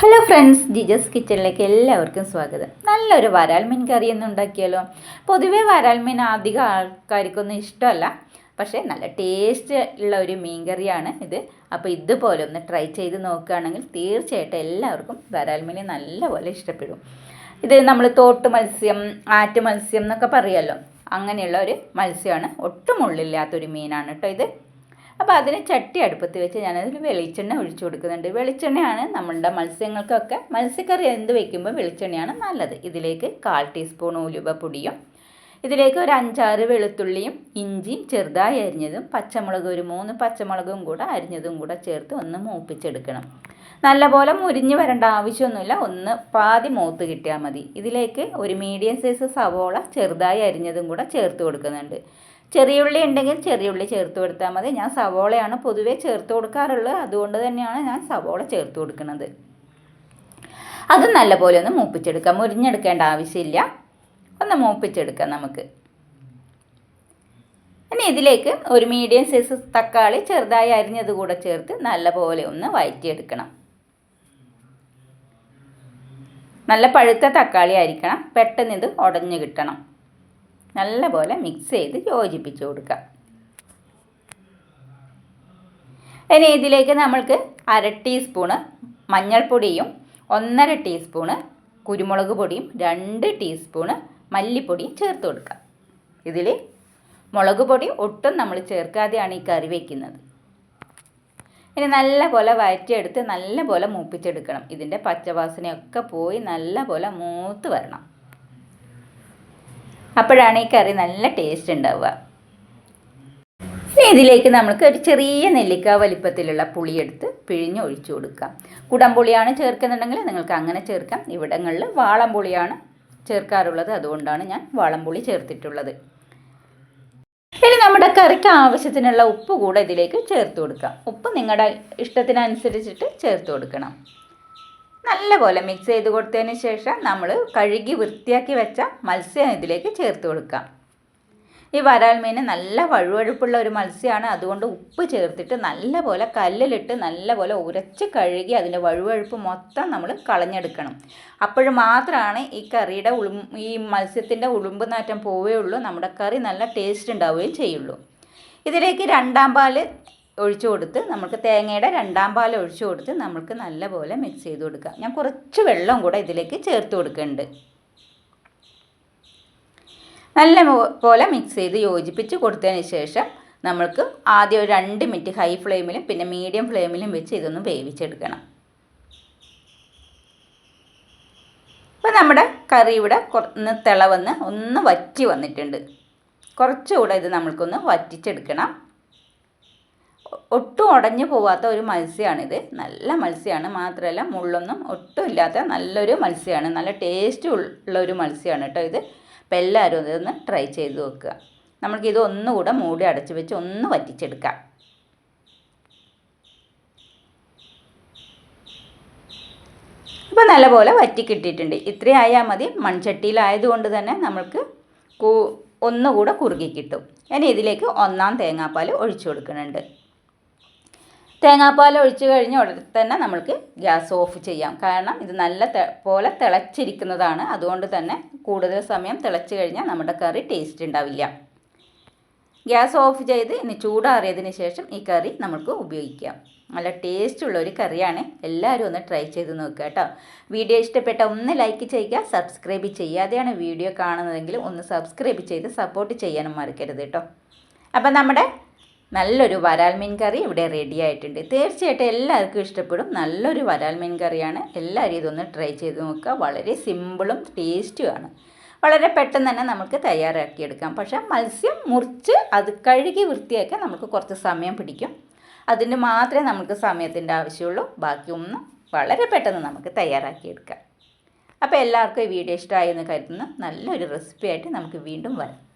Hello friends ജിജസ് കിച്ചണിലേക്ക് എല്ലാവർക്കും സ്വാഗതം. നല്ലൊരു വരാൽ മീൻ കറി ഒന്ന് ഉണ്ടാക്കിയാലോ? പൊതുവേ വരാൽ മീൻ അധികം ആൾക്കാർക്കൊന്നും ഇഷ്ടമല്ല. പക്ഷേ നല്ല ടേസ്റ്റ് ഉള്ള ഒരു മീൻ കറിയാണ് ഇത്. അപ്പോൾ ഇതുപോലെ ഒന്ന് ട്രൈ ചെയ്ത് നോക്കുകയാണെങ്കിൽ തീർച്ചയായിട്ടും എല്ലാവർക്കും വരാൽ മീൻ നല്ലപോലെ ഇഷ്ടപ്പെടും. ഇത് നമ്മൾ തോട്ട് മത്സ്യം ആറ്റ് മത്സ്യം എന്നൊക്കെ പറയുമല്ലോ അങ്ങനെയുള്ള ഒരു മത്സ്യമാണ്. ഒട്ടും ഉള്ളില്ലാത്തൊരു മീനാണ് കേട്ടോ ഇത്. അപ്പോൾ അതിന് ചട്ടി അടുപ്പത്ത് വെച്ച് ഞാനതിൽ വെളിച്ചെണ്ണ ഒഴിച്ചു കൊടുക്കുന്നുണ്ട്. വെളിച്ചെണ്ണയാണ് നമ്മളുടെ മത്സ്യങ്ങൾക്കൊക്കെ മത്സ്യക്കറി എന്ത് വയ്ക്കുമ്പോൾ വെളിച്ചെണ്ണയാണ് നല്ലത്. ഇതിലേക്ക് കാൽ ടീസ്പൂൺ ഉലുവ പൊടിയും ഇതിലേക്ക് ഒരു അഞ്ചാറ് വെളുത്തുള്ളിയും ഇഞ്ചിയും ചെറുതായി അരിഞ്ഞതും പച്ചമുളക് ഒരു മൂന്ന് പച്ചമുളകും കൂടെ അരിഞ്ഞതും കൂടെ ചേർത്ത് ഒന്ന് മൂപ്പിച്ചെടുക്കണം. നല്ലപോലെ മുരിഞ്ഞ് വരേണ്ട ആവശ്യമൊന്നുമില്ല. ഒന്ന് പാതി മൂത്ത് കിട്ടിയാൽ മതി. ഇതിലേക്ക് ഒരു മീഡിയം സൈസ് സവോള ചെറുതായി അരിഞ്ഞതും കൂടെ ചേർത്ത് കൊടുക്കുന്നുണ്ട്. ചെറിയ ഉള്ളി ഉണ്ടെങ്കിൽ ചെറിയ ഉള്ളി ചേർത്ത് കൊടുത്താൽ മതി. ഞാൻ സവോളയാണ് പൊതുവേ ചേർത്ത് കൊടുക്കാറുള്ളത്. അതുകൊണ്ട് തന്നെയാണ് ഞാൻ സവോള ചേർത്ത് കൊടുക്കുന്നത്. അത് നല്ലപോലെ ഒന്ന് മൂപ്പിച്ചെടുക്കാം. മുരിഞ്ഞെടുക്കേണ്ട ആവശ്യമില്ല. ഒന്ന് മൂപ്പിച്ചെടുക്കാം നമുക്ക്. ഇനി ഇതിലേക്ക് ഒരു മീഡിയം സൈസ് തക്കാളി ചെറുതായി അരിഞ്ഞത് കൂടെ ചേർത്ത് നല്ലപോലെ ഒന്ന് വഴറ്റിയെടുക്കണം നല്ല പഴുത്ത തക്കാളി ആയിരിക്കണം. പെട്ടെന്ന് ഇത് ഉടഞ്ഞു കിട്ടണം. നല്ലപോലെ മിക്സ് ചെയ്ത് യോജിപ്പിച്ച് കൊടുക്കാം ഇനി ഇതിലേക്ക് നമ്മൾക്ക് അര ടീസ്പൂണ് മഞ്ഞൾപ്പൊടിയും ഒന്നര ടീസ്പൂണ് കുരുമുളക് പൊടിയും രണ്ട് ടീസ്പൂണ് മല്ലിപ്പൊടിയും ചേർത്ത് കൊടുക്കാം ഇതിൽ മുളക് പൊടി ഒട്ടും നമ്മൾ ചേർക്കാതെയാണ് ഈ കറി വയ്ക്കുന്നത് ഇനി നല്ല പോലെ വഴറ്റിയെടുത്ത് നല്ല പോലെ മൂപ്പിച്ചെടുക്കണം. ഇതിന്റെ പച്ചവാസനയൊക്കെ പോയി നല്ല പോലെ മൂത്ത് വരണം. അപ്പോഴാണ് ഈ കറി നല്ല ടേസ്റ്റ് ഉണ്ടാവുക. ഇനി ഇതിലേക്ക് നമുക്ക് ഒരു ചെറിയ നെല്ലിക്ക വലിപ്പത്തിലുള്ള പുളിയെടുത്ത് പിഴിഞ്ഞ് ഒഴിച്ചു കൊടുക്കാം. കുടംപുളിയാണ് ചേർക്കുന്നുണ്ടെങ്കിൽ നിങ്ങൾക്ക് അങ്ങനെ ചേർക്കാം. ഇവിടങ്ങളിൽ വാളംപുളിയാണ് ചേർക്കാറുള്ളത്. അതുകൊണ്ടാണ് ഞാൻ വാളംപുളി ചേർത്തിട്ടുള്ളത്. ഇനി നമ്മുടെ കറിക്ക് ആവശ്യത്തിനുള്ള ഉപ്പ് കൂടെ ഇതിലേക്ക് ചേർത്ത് കൊടുക്കാം. ഉപ്പ് നിങ്ങളുടെ ഇഷ്ടത്തിനനുസരിച്ചിട്ട് ചേർത്ത് കൊടുക്കണം. നല്ലപോലെ മിക്സ് ചെയ്ത് കൊടുത്തതിന് ശേഷം നമ്മൾ കഴുകി വൃത്തിയാക്കി വെച്ച മത്സ്യം ഇതിലേക്ക് ചേർത്ത് കൊടുക്കാം. ഈ വരാൽ മീൻ നല്ല വഴുവഴുപ്പുള്ള ഒരു മത്സ്യമാണ് അതുകൊണ്ട് ഉപ്പ് ചേർത്തിട്ട് നല്ലപോലെ കല്ലിലിട്ട് നല്ലപോലെ ഉരച്ച് കഴുകി അതിന്റെ വഴുവഴുപ്പ് മൊത്തം നമ്മൾ കളഞ്ഞെടുക്കണം. അപ്പോൾ മാത്രമാണ് ഈ കറിയുടെ ഉളും ഈ മത്സ്യത്തിന്റെ ഉളുമ്പ് നാറ്റം പോവുകയുള്ളൂ നമ്മുടെ കറി നല്ല ടേസ്റ്റ് ഉണ്ടാവുകയും ചെയ്യുള്ളൂ. ഇതിലേക്ക് രണ്ടാം പാൽ ഒഴിച്ചു കൊടുത്ത് നമുക്ക് തേങ്ങയുടെ രണ്ടാം പാൽ ഒഴിച്ചു കൊടുത്ത് നമുക്ക് നല്ലപോലെ മിക്സ് ചെയ്ത് കൊടുക്കുക. ഞാൻ കുറച്ച് വെള്ളം കൂടെ ഇതിലേക്ക് ചേർത്ത് കൊടുക്കുന്നുണ്ട്. നല്ല പോലെ മിക്സ് ചെയ്ത് യോജിപ്പിച്ച് കൊടുത്തതിന് ശേഷം നമ്മൾക്ക് ആദ്യം ഒരു രണ്ട് മിനിറ്റ് ഹൈ ഫ്ലെയിമിലും പിന്നെ മീഡിയം ഫ്ലെയിമിലും വെച്ച് ഇതൊന്ന് വേവിച്ചെടുക്കണം. അപ്പോൾ നമ്മുടെ കറി ഇവിടെ ഒന്ന് തിളവന്ന് ഒന്ന് വറ്റി വന്നിട്ടുണ്ട്. കുറച്ചുകൂടെ ഇത് നമ്മൾക്കൊന്ന് വറ്റിച്ചെടുക്കണം. ഒട്ടും ഉടഞ്ഞു പോവാത്ത ഒരു മത്സ്യമാണിത്. നല്ല മത്സ്യമാണ്. മാത്രമല്ല മുള്ളൊന്നും ഒട്ടും ഇല്ലാത്ത നല്ലൊരു മത്സ്യമാണ്. നല്ല ടേസ്റ്റ് ഉള്ള ഒരു മത്സ്യമാണ് കേട്ടോ ഇത്. അപ്പോൾ എല്ലാവരും ഇതൊന്ന് ട്രൈ ചെയ്ത് നോക്കുക. ഇത് ഒന്നുകൂടെ മൂടി അടച്ചു വെച്ച് ഒന്ന് വറ്റിച്ചെടുക്കാം. അപ്പോൾ നല്ലപോലെ വറ്റി കിട്ടിയിട്ടുണ്ട്. ഇത്രയും ആയാൽ മതി. മൺചട്ടിയിലായതുകൊണ്ട് തന്നെ നമ്മൾക്ക് ഒന്നുകൂടെ കുറുകി കിട്ടും. ഞാൻ ഇതിലേക്ക് ഒന്നാം തേങ്ങാപ്പാൽ ഒഴിച്ചു കൊടുക്കുന്നുണ്ട്. തേങ്ങാപ്പാൽ ഒഴിച്ചു കഴിഞ്ഞ ഉടനെ തന്നെ നമ്മൾക്ക് ഗ്യാസ് ഓഫ് ചെയ്യാം. കാരണം ഇത് നല്ല പോലെ തിളച്ചിരിക്കുന്നതാണ്. അതുകൊണ്ട് തന്നെ കൂടുതൽ സമയം തിളച്ച് കഴിഞ്ഞാൽ നമ്മുടെ കറി ടേസ്റ്റ് ഉണ്ടാവില്ല. ഗ്യാസ് ഓഫ് ചെയ്ത് ഇനി ചൂടാറിയതിന് ശേഷം ഈ കറി നമുക്ക് ഉപയോഗിക്കാം. നല്ല ടേസ്റ്റ് ഉള്ള ഒരു കറിയാണ്. എല്ലാവരും ഒന്ന് ട്രൈ ചെയ്ത് നോക്കുക കേട്ടോ. വീഡിയോ ഇഷ്ടപ്പെട്ട ഒന്ന് ലൈക്ക് ചെയ്യുക സബ്സ്ക്രൈബ് ചെയ്യാതെയാണ് വീഡിയോ കാണുന്നതെങ്കിലും ഒന്ന് സബ്സ്ക്രൈബ് ചെയ്ത് സപ്പോർട്ട് ചെയ്യാനും മറക്കരുത് കേട്ടോ. അപ്പം നമ്മുടെ നല്ലൊരു വരാൽ മീൻ കറി ഇവിടെ റെഡി ആയിട്ടുണ്ട്. തീർച്ചയായിട്ടും എല്ലാവർക്കും ഇഷ്ടപ്പെടും. നല്ലൊരു വരാൽ മീൻ കറിയാണ്. എല്ലാവരും ഇതൊന്ന് ട്രൈ ചെയ്ത് നോക്കുക. വളരെ സിമ്പിളും ടേസ്റ്റുമാണ് വളരെ പെട്ടെന്ന് തന്നെ നമുക്ക് തയ്യാറാക്കിയെടുക്കാം പക്ഷേ മത്സ്യം മുറിച്ച് അത് കഴുകി വൃത്തിയാക്കാൻ നമുക്ക് കുറച്ച് സമയം പിടിക്കും. അതിന് മാത്രമേ നമുക്ക് സമയത്തിന്റെ ആവശ്യമുള്ളൂ. ബാക്കിയൊന്നും വളരെ പെട്ടെന്ന് നമുക്ക് തയ്യാറാക്കിയെടുക്കാം അപ്പോൾ എല്ലാവർക്കും ഈ വീഡിയോ ഇഷ്ടമായി എന്ന് കരുതുന്നു. നല്ലൊരു റെസിപ്പി ആയിട്ട് നമുക്ക് വീണ്ടും വരാം.